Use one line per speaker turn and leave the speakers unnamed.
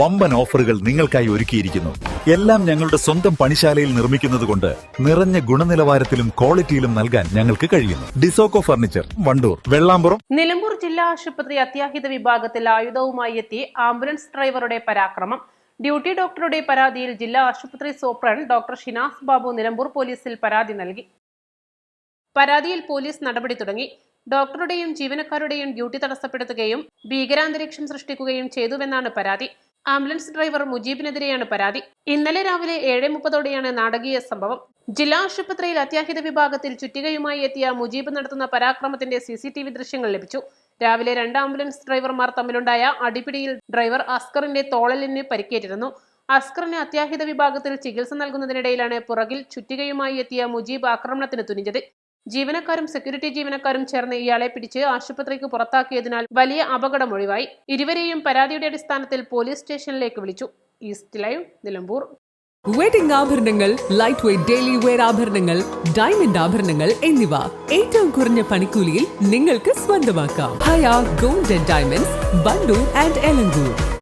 വമ്പൻ ഓഫറുകൾ നിങ്ങൾക്കായി ഒരുക്കിയിരിക്കുന്നു. എല്ലാം ഞങ്ങളുടെ സ്വന്തം പണിശാലയിൽ നിർമ്മിക്കുന്നതുകൊണ്ട് നിറഞ്ഞ ഗുണനിലവാരത്തിലും ക്വാളിറ്റിയിലും നൽകാൻ ഞങ്ങൾക്ക് കഴിയുന്നു. ഡിസോക്കോ ഫർണിച്ചർ വണ്ടൂർ വെള്ളാമ്പുറം.
നിലമ്പൂർ ജില്ലാ ആശുപത്രി അത്യാഹിത വിഭാഗത്തിൽ ആയുധവുമായി എത്തി ആംബുലൻസ് ഡ്രൈവറുടെ പരാക്രമം. ഡ്യൂട്ടി ഡോക്ടറുടെ പരാതിയിൽ ജില്ലാ ആശുപത്രി സൂപ്രണ്ട് ഡോക്ടർ ഷിനാസ് ബാബു നിലമ്പൂർ പോലീസിൽ പരാതി നൽകി. പരാതിയിൽ പോലീസ് നടപടി തുടങ്ങി. ഡോക്ടറുടെയും ജീവനക്കാരുടെയും ഡ്യൂട്ടി തടസ്സപ്പെടുത്തുകയും ഭീകരാന്തരീക്ഷം സൃഷ്ടിക്കുകയും ചെയ്തുവെന്നാണ് പരാതി. ആംബുലൻസ് ഡ്രൈവർ മുജീബിനെതിരെയാണ് പരാതി. ഇന്നലെ രാവിലെ ഏഴ് മുപ്പതോടെയാണ് നാടകീയ സംഭവം. ജില്ലാ ആശുപത്രിയിൽ അത്യാഹിത വിഭാഗത്തിൽ ചുറ്റികയുമായി എത്തിയ മുജീബ് നടത്തുന്ന പരാക്രമത്തിന്റെ സി സി ടി വി ദൃശ്യങ്ങൾ ലഭിച്ചു. രാവിലെ രണ്ട് ആംബുലൻസ് ഡ്രൈവർമാർ തമ്മിലുണ്ടായ അടിപിടിയിൽ ഡ്രൈവർ അസ്കറിന്റെ തോളലിന് പരിക്കേറ്റിരുന്നു. അസ്കറിന് അത്യാഹിത വിഭാഗത്തിൽ ചികിത്സ നൽകുന്നതിനിടയിലാണ് പുറകിൽ ചുറ്റികയുമായി എത്തിയ മുജീബ് ആക്രമണത്തിന് തുനിഞ്ഞത്. ജീവനക്കാരും സെക്യൂരിറ്റി ജീവനക്കാരും ചേർന്ന് ഇയാളെ പിടിച്ച് ആശുപത്രിക്ക് പുറത്താക്കിയതിനാൽ വലിയ അപകടം ഒഴിവായി. ഇരുവരെയും പരാതിയുടെ അടിസ്ഥാനത്തിൽ പോലീസ് സ്റ്റേഷനിലേക്ക് വിളിച്ചു. East Live Nilambur.
വെഡിംഗ് ആഭരണങ്ങൾ ലൈറ്റ് വെയ്റ്റ് ഡെയിലി വെയർ ആഭരണങ്ങൾ ഡയമണ്ട് ആഭരണങ്ങൾ എന്നിവ. ഏറ്റവും കുറഞ്ഞ പണിക്കൂലിയിൽ നിങ്ങൾക്ക് സ്വന്തമാക്കാം. Haya gold and diamonds Wandoor and Elankur.